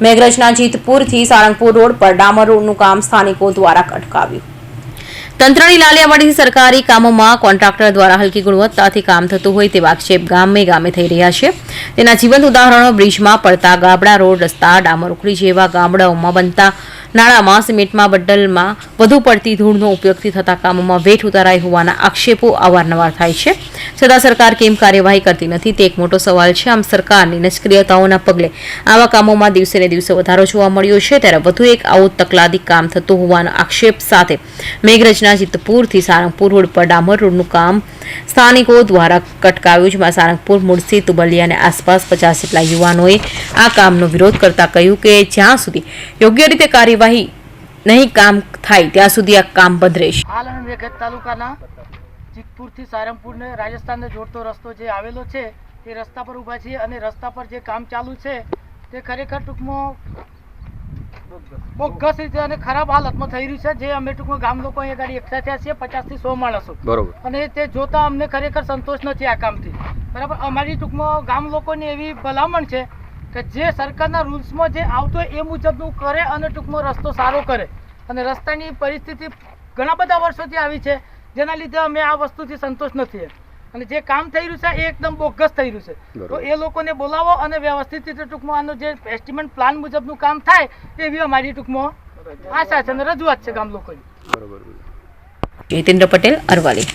મેઘરજના જીતપુરથી Sarangpur road પર ડામર રોડનું કામ સ્થાનિકો દ્વારા અટકાવ્યું. તંત્રની લાલિયાવાડીથી સરકારી કામોમાં કોન્ટ્રાક્ટર દ્વારા હલકી ગુણવત્તાથી કામ થતું હોય તેવા આક્ષેપ ગામે ગામે થઈ રહ્યા છે. તેના જીવંત ઉદાહરણો બ્રિજમાં પડતા ગાબડા રોડ, રસ્તા, ડામર ઉખડી જેવા ગામડાઓમાં બનતા નાળામાં, સિમેન્ટમાં, બડ્ડલમાં વધુ પડતી ધૂળનો ઉપયોગથી થતા કામોમાં વેઠ ઉતારાય હોવાના આક્ષેપો અવારનવાર થાય છે. છતાં સરકાર કેમ કાર્યવાહી કરતી નથી તે એક મોટો સવાલ છે. આમ સરકારની નિષ્ક્રિયતાઓના પગલે આવા કામોમાં દિવસે ને દિવસે વધારો જોવા મળ્યો છે. ત્યારે વધુ એક આવું તકલાદી કામ થતું હોવાનો આક્ષેપ સાથે મેઘરજના જીતપુરથી સારંગપુર રોડ પર ડામર રોડનું કામ સ્થાનિકો દ્વારા કટકાવ્યું જેમાં સારંગપુર મુળસી તુબલિયા અને આસપાસ પચાસ જેટલા યુવાનોએ આ કામનો વિરોધ કરતા કહ્યું કે જ્યાં સુધી યોગ્ય રીતે કાર્યવાહી નહીં કામ થાય, ત્યાં સુધી આ કામ બંધ રહેશે. તાલુકાના જીતપુરથી સારંગપુરને રાજસ્થાનને જોડતો રસ્તો જે આવેલો છે તે રસ્તા પર ઊભા છીએ અને રસ્તા પર જે કામ ચાલુ છે, તે ખરેખર ટૂંકમાં બોગસ રીતે અને ખરાબ હાલતમાં થઈ રહ્યું છે. જે અમે ટૂંકમાં ગામ લોકો અહીંયા ગાડી એકઠા થયા છીએ પચાસથી સો માણસો. બરોબર. અને તે જોતા અમને ખરેખર સંતોષ નથી આ કામથી. બરાબર? અમારી ટૂંકમાં ગામ લોકોની એવી ભલામણ છે કે જે સરકારના રૂલ્સમાં જે આવતો હોય એ મુજબનું કરે અને ટૂંકમાં રસ્તો સારો કરે. અને રસ્તાની પરિસ્થિતિ ઘણા બધા વર્ષોથી આવી છે જેના લીધે અમે આ વસ્તુથી સંતોષ નથી. અને જે કામ થઈ રહ્યું છે એ એકદમ બોગસ થઈ રહ્યું છે. તો એ લોકોને બોલાવો અને વ્યવસ્થિત રીતે ટૂંકમાં આનો જે એસ્ટિમેટ પ્લાન મુજબનું કામ થાય એવી અમારી ટૂંકમાં આશા છે અને રજૂઆત છે ગામ લોકોની. બરોબર જયતેન્દ્ર પટેલ અરવાલી